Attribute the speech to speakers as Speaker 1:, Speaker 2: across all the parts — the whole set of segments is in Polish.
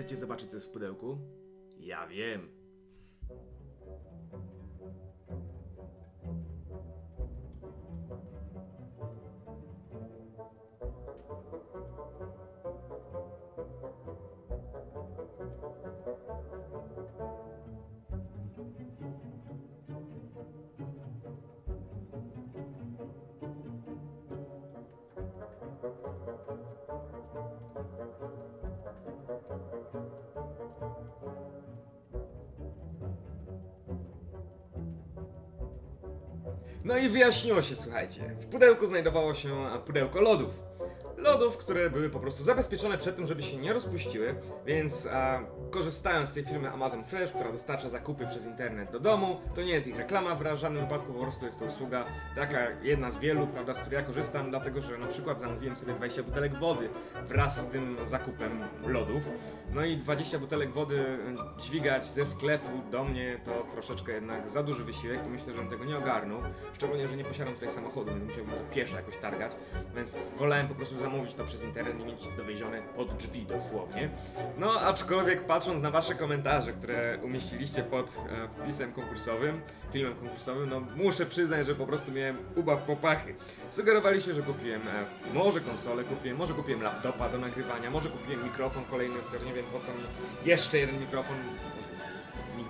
Speaker 1: Chcecie zobaczyć, co jest w pudełku? Ja wiem. No i wyjaśniło się, słuchajcie. W pudełku znajdowało się pudełko lodów lodów, które były po prostu zabezpieczone przed tym, żeby się nie rozpuściły, więc korzystając z tej firmy Amazon Fresh, która dostarcza zakupy przez internet do domu, to nie jest ich reklama w żadnym wypadku, po prostu jest to usługa taka jedna z wielu, prawda, z której ja korzystam, dlatego że na przykład zamówiłem sobie 20 butelek wody wraz z tym zakupem lodów, no i 20 butelek wody y, dźwigać ze sklepu do mnie to troszeczkę jednak za duży wysiłek i myślę, że on tego nie ogarnął, szczególnie, że nie posiadam tutaj samochodu, więc musiałbym to pieszo jakoś targać, więc wolałem po prostu zamówić zamówić to przez internet i mieć dowiezione pod drzwi dosłownie. No, aczkolwiek patrząc na wasze komentarze, które umieściliście pod e, wpisem konkursowym, filmem konkursowym, no muszę przyznać, że po prostu miałem ubaw popachy. Sugerowaliście, że kupiłem e, może konsolę kupiłem, może kupiłem laptopa do nagrywania, może kupiłem mikrofon kolejny, chociaż nie wiem po co mi jeszcze jeden mikrofon,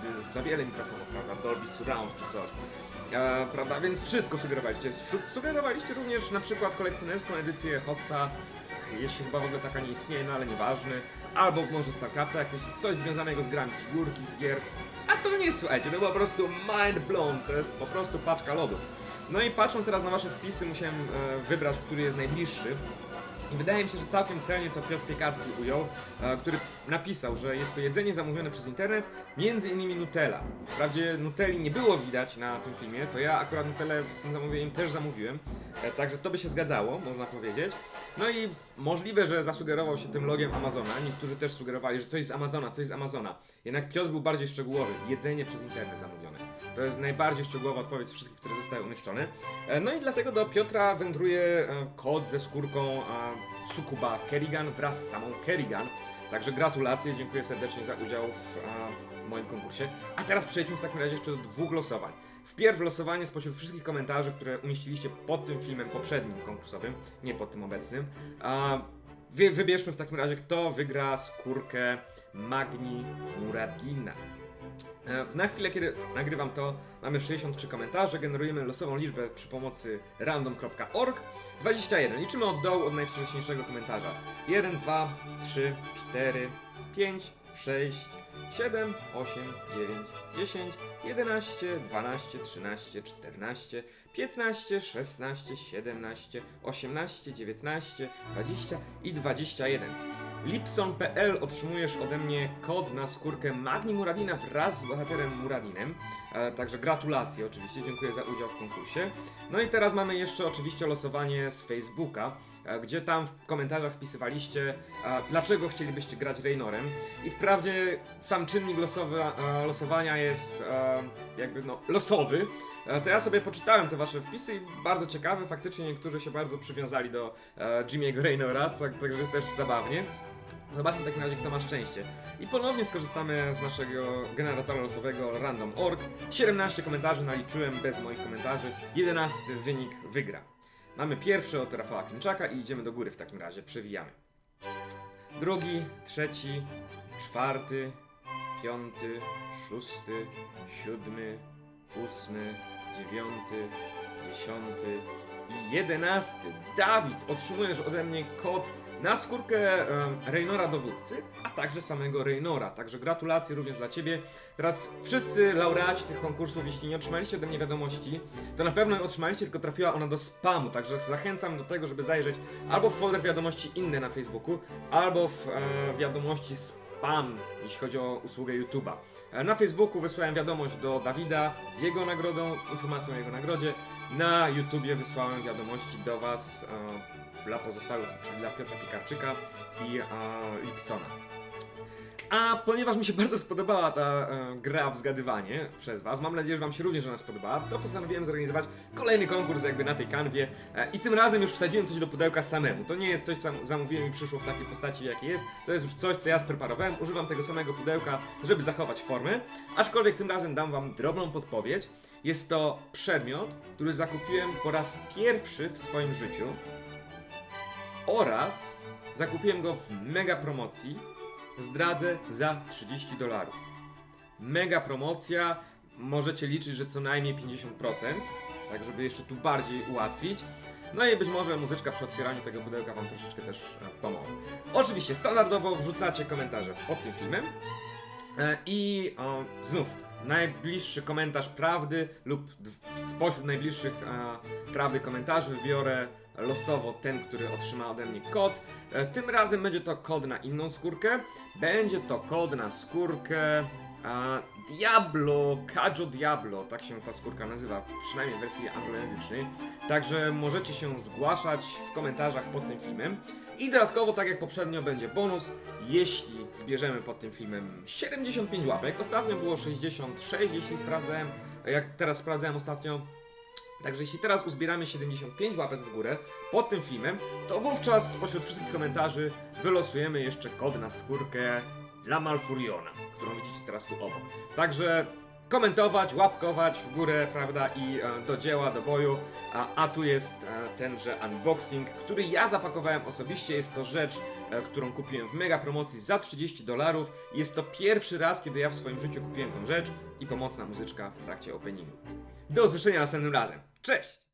Speaker 1: Y, za wiele mikrofonów, prawda? Dolby Surround czy coś. E, prawda? Więc wszystko sugerowaliście. Sugerowaliście również na przykład kolekcjonerską edycję Hotsa, jeśli chyba w ogóle taka nie istnieje, no ale nieważne. Albo może StarCrafta, jakieś coś związanego z grami figurki, z gier. A to nie słuchajcie, to było po prostu mind blown, to jest po prostu paczka lodów. No i patrząc teraz na wasze wpisy, musiałem e, wybrać, który jest najbliższy. I wydaje mi się, że całkiem celnie to Piotr Piekarski ujął, e, który napisał, że jest to jedzenie zamówione przez internet, między innymi Nutella. Wprawdzie Nutelli nie było widać na tym filmie, to ja akurat Nutella z tym zamówieniem też zamówiłem, E, także to by się zgadzało, można powiedzieć. No i możliwe, że zasugerował się tym logiem Amazona. Niektórzy też sugerowali, że coś z Amazona, coś z Amazona. Jednak Piotr był bardziej szczegółowy. Jedzenie przez internet zamówione. To jest najbardziej szczegółowa odpowiedź z wszystkich, które zostały umieszczone. E, no i dlatego do Piotra wędruje e, kod ze skórką Sukuba Kerrigan wraz z samą Kerrigan. Także gratulacje, dziękuję serdecznie za udział w moim konkursie. A teraz przejdźmy w takim razie jeszcze do dwóch losowań. Wpierw losowanie spośród wszystkich komentarzy, które umieściliście pod tym filmem poprzednim konkursowym, nie pod tym obecnym. A wy, wybierzmy w takim razie, kto wygra skórkę Magni Muradina. E, na chwilę, kiedy nagrywam to, mamy 63 komentarze, generujemy losową liczbę przy pomocy random.org. 21. Liczymy od dołu od najwcześniejszego komentarza. 1, 2, 3, 4, 5, 6, 7, 8, 9, 10, 11, 12, 13, 14, 15, 16, 17, 18, 19, 20 i 21. Lipson.pl otrzymujesz ode mnie kod na skórkę Magni Muradina wraz z bohaterem Muradinem. E, także gratulacje oczywiście, dziękuję za udział w konkursie. No i teraz mamy jeszcze oczywiście losowanie z Facebooka, e, gdzie tam w komentarzach wpisywaliście, e, dlaczego chcielibyście grać Reynorem. I wprawdzie sam czynnik losowa, e, losowania jest e, jakby no, losowy, e, to ja sobie poczytałem te wasze wpisy i bardzo ciekawe, faktycznie niektórzy się bardzo przywiązali do Jimmy'ego Raynora, także też zabawnie. Zobaczmy w takim razie, kto ma szczęście. I ponownie skorzystamy z naszego generatora losowego random.org. 17 komentarzy naliczyłem bez moich komentarzy, 11 wynik wygra. Mamy pierwszy od Rafała Klimczaka i idziemy do góry w takim razie, przewijamy. Drugi, trzeci, czwarty, piąty, szósty, siódmy, ósmy, dziewiąty, dziesiąty i jedenasty. Dawid, otrzymujesz ode mnie kod na skórkę um, Reynora dowódcy, a także samego Reynora. Także gratulacje również dla Ciebie. Teraz wszyscy laureaci tych konkursów, jeśli nie otrzymaliście ode mnie wiadomości, to na pewno ją otrzymaliście, tylko trafiła ona do spamu. Także zachęcam do tego, żeby zajrzeć albo w folder wiadomości inne na Facebooku, albo w e, wiadomości spamu Bam! Jeśli chodzi o usługę YouTube'a. E, na Facebooku wysłałem wiadomość do Dawida z jego nagrodą, z informacją o jego nagrodzie. Na YouTubie wysłałem wiadomości do Was e, dla pozostałych, czyli dla Piotra Pikarczyka i e, Lipsona a ponieważ mi się bardzo spodobała ta e, gra w zgadywanie przez was, mam nadzieję, że wam się również ona spodobała, to postanowiłem zorganizować kolejny konkurs jakby na tej kanwie e, i tym razem już wsadziłem coś do pudełka samemu. To nie jest coś, co zamówiłem i przyszło w takiej postaci, jakie jest, to jest już coś, co ja spreparowałem, używam tego samego pudełka, żeby zachować formę, aczkolwiek tym razem dam wam drobną podpowiedź. Jest to przedmiot, który zakupiłem po raz pierwszy w swoim życiu oraz zakupiłem go w mega promocji zdradzę za 30 dolarów. Mega promocja, możecie liczyć, że co najmniej 50%, tak żeby jeszcze tu bardziej ułatwić. No i być może muzyczka przy otwieraniu tego pudełka Wam troszeczkę też e, pomoże. Oczywiście standardowo wrzucacie komentarze pod tym filmem e, i o, znów najbliższy komentarz prawdy lub spośród najbliższych e, prawdy komentarzy wybiorę losowo ten, który otrzyma ode mnie kod. E, tym razem będzie to kod na inną skórkę. Będzie to kod na skórkę a, Diablo, Kajo Diablo, tak się ta skórka nazywa, przynajmniej w wersji anglojęzycznej. Także możecie się zgłaszać w komentarzach pod tym filmem. I dodatkowo, tak jak poprzednio, będzie bonus, jeśli zbierzemy pod tym filmem 75 łapek. Ostatnio było 66, jeśli sprawdzałem, jak teraz sprawdzałem ostatnio. Także jeśli teraz uzbieramy 75 łapek w górę pod tym filmem, to wówczas spośród wszystkich komentarzy wylosujemy jeszcze kod na skórkę dla Malfuriona, którą widzicie teraz tu obok. Także komentować, łapkować w górę, prawda, i e, do dzieła, do boju. A, a tu jest e, tenże unboxing, który ja zapakowałem osobiście. Jest to rzecz, e, którą kupiłem w mega promocji za 30 dolarów. Jest to pierwszy raz, kiedy ja w swoim życiu kupiłem tą rzecz i pomocna muzyczka w trakcie openingu. Do usłyszenia następnym razem. Cześć!